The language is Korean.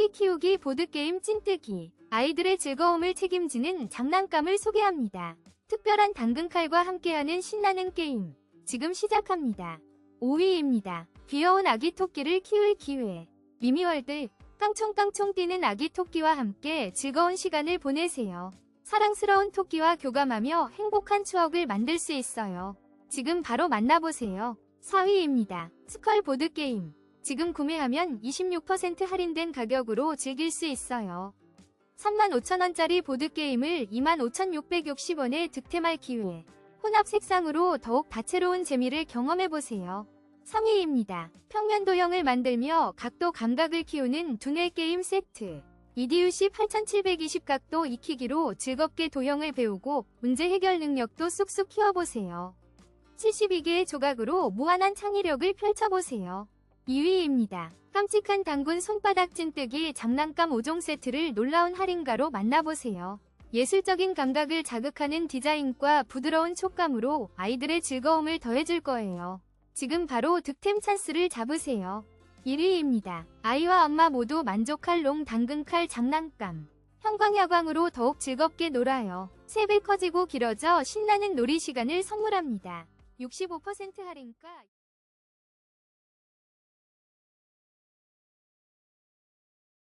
토끼 키우기 보드게임 찐뜨기. 아이들의 즐거움을 책임지는 장난감을 소개합니다. 특별한 당근칼과 함께하는 신나는 게임. 지금 시작합니다. 5위입니다. 귀여운 아기 토끼를 키울 기회. 미미월드. 깡총깡총 뛰는 아기 토끼와 함께 즐거운 시간을 보내세요. 사랑스러운 토끼와 교감하며 행복한 추억을 만들 수 있어요. 지금 바로 만나보세요. 4위입니다. 스컬 보드게임. 지금 구매하면 26% 할인된 가격으로 즐길 수 있어요. 35,000원짜리 보드게임을 25,660원에 득템할 기회. 혼합 색상으로 더욱 다채로운 재미를 경험해보세요. 3위입니다. 평면 도형을 만들며 각도 감각을 키우는 두뇌 게임 세트. EDUC 8720 각도 익히기로 즐겁게 도형을 배우고 문제 해결 능력도 쑥쑥 키워보세요. 72개의 조각으로 무한한 창의력을 펼쳐보세요. 2위입니다. 깜찍한 당근 손바닥 찐뜨기 장난감 5종 세트를 놀라운 할인가로 만나보세요. 예술적인 감각을 자극하는 디자인과 부드러운 촉감으로 아이들의 즐거움을 더해줄 거예요. 지금 바로 득템 찬스를 잡으세요. 1위입니다. 아이와 엄마 모두 만족할 롱 당근칼 장난감. 형광야광으로 더욱 즐겁게 놀아요. 3배 커지고 길어져 신나는 놀이 시간을 선물합니다. 65% 할인가